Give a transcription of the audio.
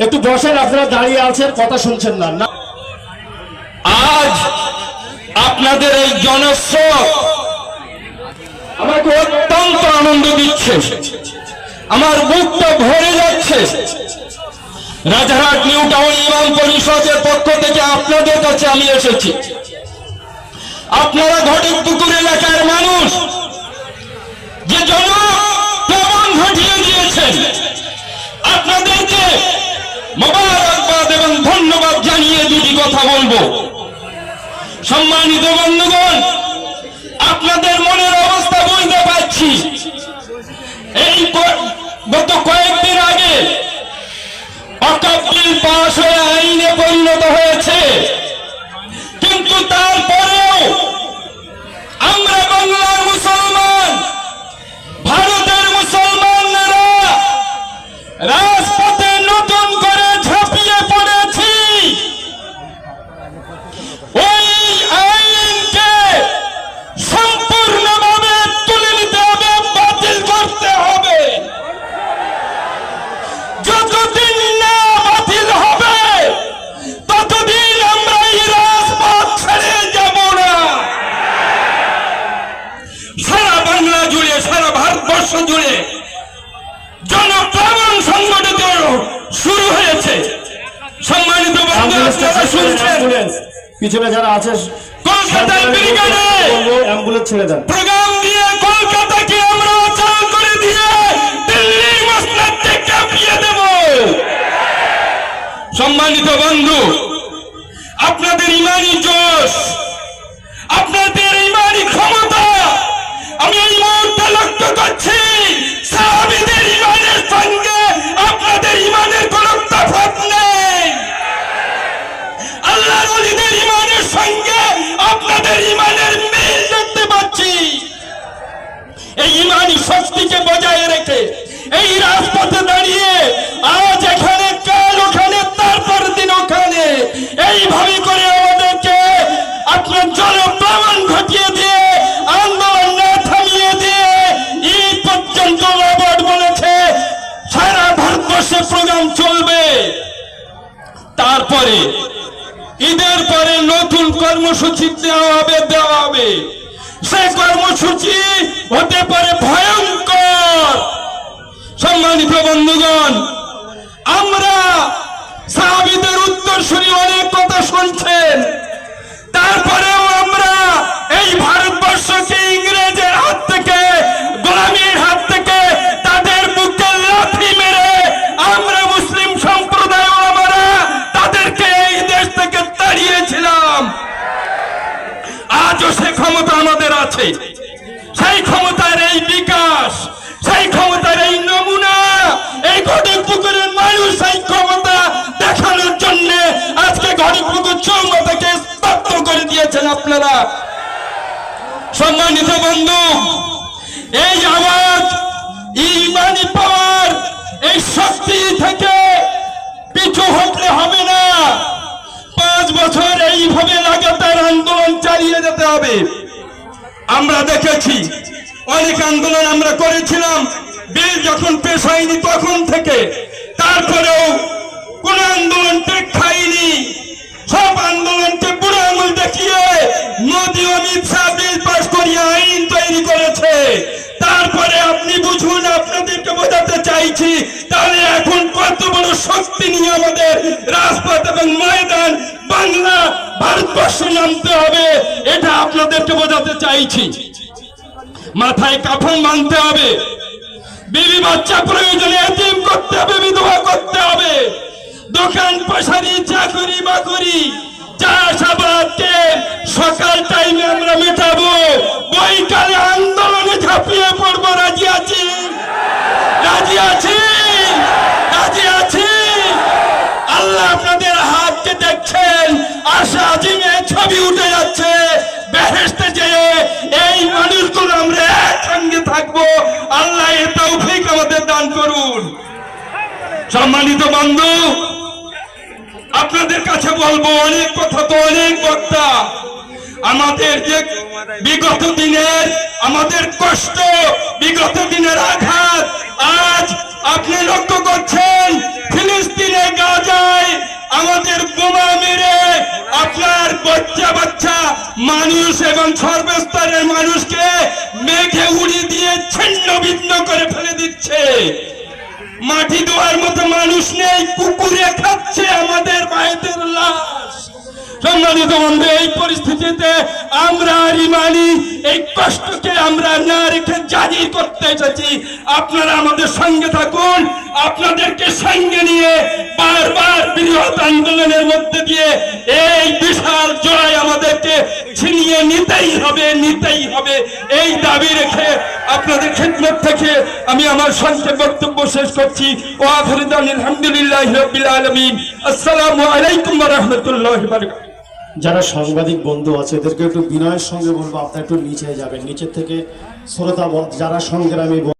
বসেন, আপনারা দাঁড়িয়ে আছেন, কথা শুনছেন না। না। আজ আপনাদের এই জনস্রোত আমাকে অত্যন্ত আনন্দ দিচ্ছে। আমার বুকটা ভরে যাচ্ছে। রাজারহাট নিউ টাউন ইমাম পরিষদের পক্ষ থেকে আপনাদের কাছে আমি এসেছি। আপনারা ঘটক পুকুর বলব। সম্মানিত বন্ধুগণ, আপনাদের মনের অবস্থা বুঝতে পারছি। এই গত কয়েকদিন আগে অকাব্যিল পাশ হয়ে আইনে পরিণত পিছনে যারা আছে অ্যাম্বুলেন্স ছেড়ে দেন। প্রোগ্রাম দিয়ে কলকাতাকে আমরা অচল করে দিয়ে দিল্লির মসনাদকে কাঁপিয়ে দেব। সম্মানিত বন্ধু আপনাদের ইমানি জোশ আপনাদের ইমানি ক্ষমতা আমি এই মুহূর্তে লক্ষ্য করছি সাহাবিদের এই ইমানি শক্তিকে বজায় রেখে, এই রাজপথে দাঁড়িয়ে আজ এখানে কাল ওখানে, তারপর দিন ওখানে, এইভাবে করে আমাদেরকে আপনার জনপ্রমাণ ঘটিয়ে দিয়ে, আন্দোলন না থামিয়ে দিয়ে ঈদ পর্যন্ত রবার্ট বলেছে, সারা ভারতবর্ষে প্রোগ্রাম চলবে। তারপরে ঈদের পরে নতুন কর্মসূচি দেওয়া হবে দেওয়া হবে। কর্মসূচি হতে পারে ভয়ঙ্কর সে ক্ষমতা আমাদের আছে। সেই ক্ষমতার এই বিকাশ, সেই ক্ষমতার এই নমুনা, এই ঘটক পুকুরের মানুষ সেই ক্ষমতা দেখানোর জন্য আজকে ঘটক পুকুর চৌমাতাকে স্তব্ধ করে দিয়েছেন আপনারা। সম্মানিত বন্ধু, এই আওয়াজ, ইমানি পাওয়ার, এই শক্তি থেকে পিছু হটলে হবে না। বছর এইভাবে লাগাতার আন্দোলন চালিয়ে যেতে হবে। আমরা দেখেছি, অনেক আন্দোলন আমরা করেছিলাম। বিল যখন পেশ হয়নি তখন থেকে। তারপরেও কোন আন্দোলন টেক খায়নি সব আন্দোলনকে বুড়ো আঙুল দেখিয়ে মোদী অমিত শাহ বিল পাস করিয়ে আইন তৈরি করেছে। তারপরে আপনি বুঝুন, আপনাদেরকে বোঝাতে চাইছি, তাহলে এখন কত বড় শক্তি নিয়ে আমাদের রাজপথ এবং ময়দান বাংলা ভারতবর্ষে নামতে হবে, এটা আপনাদেরকে বোঝাতে চাইছি। মাথায় কাফন বাঁধতে হবে। বিবি বাচ্চা প্রয়োজনে এতিম করতে হবে, বিধবা করতে হবে। দোকান পাশারি, চাকরি বাকরি চাষাবাদকে সকাল টাইমে আমরা মেটাবো। বৈকালে আন্দোলনে ঝাঁপিয়ে পড়ব রাজি আছি রাজি আছি রাজি আছি আল্লাহ আপনাদের হাতকে দেখছেন আশা ছবি উঠে যাচ্ছে। বেহেস্তে যেয়ে এই মানুষগুলো আমরা একসঙ্গে থাকব। আল্লাহ আমাদের দান করুন। সম্মানিত বন্ধু, আপনাদের কাছে বলব অনেক কথা তো অনেক বক্তা। আমাদের যে বিগত দিনের, আমাদের কষ্ট, বিগত দিনের আঘাত, আজ আপনি লক্ষ্য করছেন, ফিলিস্তিনে গাজায় আমাদের বোমা মেরে আপনার বাচ্চা বাচ্চা মানুষ এবং সর্বস্তরের মানুষকে মেঘে উড়িয়ে দিয়ে ছিন্ন ভিন্ন করে ফেলে দিচ্ছে। মাটি দেওয়ার মতো মানুষ নেই, কুকুরে খাচ্ছে আমাদের মায়েদের লাশ। সম্মানিত বন্ধু, এই পরিস্থিতিতে আমরা আর ইমানি, এই কষ্টকে আমরা না রেখে জারি করতে এসেছি। আপনারা আমাদের সঙ্গে থাকুন, আপনাদেরকে সঙ্গে নিয়ে বারবার বৃহৎ আন্দোলনের মধ্যে দিয়ে এই বিশাল জয় আমাদেরকে ছিনিয়ে নিতেই হবে নিতেই হবে। এই দাবি রেখে আপনাদের খেদমত থেকে আমি আমার সংক্ষেপ বক্তব্য শেষ করছি। ও আখরিদান আলহামদুলিল্লাহ আসসালামু আলাইকুম রহমতুল্লাহ বারকাত যারা সাংবাদিক বন্ধু আছে, এদেরকে একটু বিনয়ের সঙ্গে বলব, আপনারা একটু নিচে যাবেন। নিচের থেকে শ্রোতা যারা সংগ্রামী